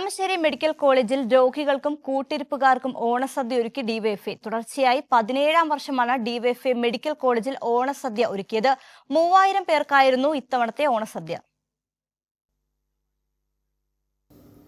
Kalamassery medical കോളേജിൽ രോഗികൾക്കും കൂട്ടിരിപ്പുകാർക്കും ഓണസദ്യ ഒരുക്കി ഡിവൈഎഫ്ഐ. തുടർച്ചയായി പതിനേഴാം വർഷമാണ് ഡിവൈഎഫ്ഐ മെഡിക്കൽ കോളേജിൽ ഓണസദ്യ ഒരുക്കിയത്. മൂവായിരം പേർക്കായിരുന്നു ഇത്തവണത്തെ ഓണസദ്യ.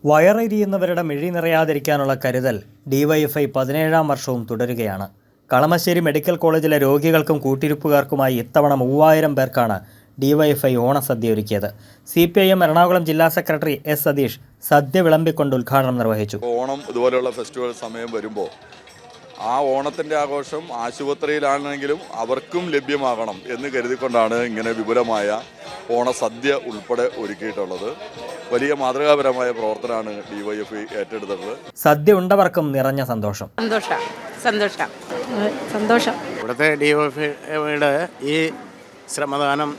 വയറെരിയുന്നവരുടെ മിഴി നിറയാതിരിക്കാനുള്ള കരുതൽ ഡിവൈഎഫ്ഐ പതിനേഴാം വർഷവും തുടരുകയാണ്. കളമശ്ശേരി മെഡിക്കൽ കോളേജിലെ രോഗികൾക്കും കൂട്ടിരിപ്പുകാർക്കുമായി ഇത്തവണ മൂവായിരം പേർക്കാണ് ഡിവൈഎഫ്ഐ ഓണസദ്യ ഒരുക്കിയത്. C P I M Ernakulam ജില്ലാ സെക്രട്ടറി എസ് സതീഷ് സദ്യ വിളമ്പിക്കൊണ്ട് ഉദ്ഘാടനം നിർവഹിച്ചു. ഓണം ഇതുപോലെയുള്ള ഫെസ്റ്റിവൽ സമയം വരുമ്പോൾ ആ ഓണത്തിന്റെ ആഘോഷം ആശുപത്രിയിലാണെങ്കിലും അവർക്കും ലഭ്യമാകണം എന്ന് കരുതിക്കൊണ്ടാണ് ഇങ്ങനെ വിപുലമായ ഓണസദ്യ ഉൾപ്പെടെ ഒരുക്കിയിട്ടുള്ളത്. വലിയ മാതൃകാപരമായ പ്രവർത്തനമാണ് ഡിവൈഎഫ്ഐ ഏറ്റെടുത്തത്. സദ്യ ഉണ്ടവർക്കും നിറഞ്ഞ സന്തോഷം. സന്തോഷം. സന്തോഷം. സന്തോഷം. ഇവിടുത്തെ ഡിവൈഎഫ്ഐയുടെ എഫ് ഈ ശ്രമദാനം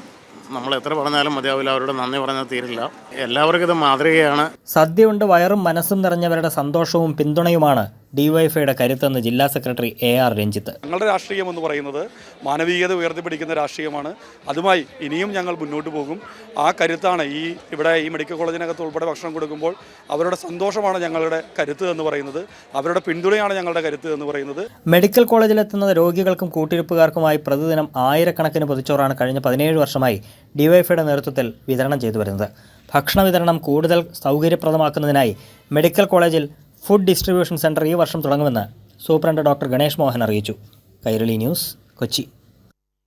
നമ്മൾ എത്ര പറഞ്ഞാലും മതിയാവില്ല. അവരോട് നന്ദി പറഞ്ഞാൽ തീരില്ല. എല്ലാവർക്കും ഇത് മാതൃകയാണ്. സദ്യ ഉണ്ട് വയറും മനസ്സും നിറഞ്ഞവരുടെ സന്തോഷവും പിന്തുണയുമാണ്. ഡിവൈഎഫ്ഐയുടെ കരുത്തെന്ന് ജില്ലാ സെക്രട്ടറി എ ആർ രഞ്ജിത്ത്. ഞങ്ങളുടെ രാഷ്ട്രീയം എന്ന് പറയുന്നത് മാനവീയത ഉയർത്തിപ്പിടിക്കുന്ന രാഷ്ട്രീയമാണ്. അതുമായി ഇനിയും ഞങ്ങൾ മുന്നോട്ട് പോകും. ആ കരുത്താണ് ഈ ഇവിടെ ഈ മെഡിക്കൽ കോളേജിനകത്ത് ഉൾപ്പെടെ ഭക്ഷണം കൊടുക്കുമ്പോൾ അവരുടെ സന്തോഷമാണ് ഞങ്ങളുടെ കരുത്ത് എന്ന് പറയുന്നത്. അവരുടെ പിന്തുണയാണ് ഞങ്ങളുടെ കരുത്ത് എന്ന് പറയുന്നത്. മെഡിക്കൽ കോളേജിലെത്തുന്ന രോഗികൾക്കും കൂട്ടിരിപ്പുകാർക്കുമായി പ്രതിദിനം ആയിരക്കണക്കിന് പൊതിച്ചോറാണ് കഴിഞ്ഞ പതിനേഴ് വർഷമായി ഡിവൈഎഫ്ഐയുടെ നേതൃത്വത്തിൽ വിതരണം ചെയ്തു വരുന്നത്. ഭക്ഷണ വിതരണം കൂടുതൽ സൗകര്യപ്രദമാക്കുന്നതിനായി മെഡിക്കൽ കോളേജിൽ ഫുഡ് ഡിസ്ട്രിബ്യൂഷൻ സെന്റർ ഈ വർഷം തുടങ്ങുമെന്ന് സൂപ്രണ്ട് ഡോക്ടർ ഗണേഷ് മോഹൻ അറിയിച്ചു. കൈരളി ന്യൂസ് കൊച്ചി.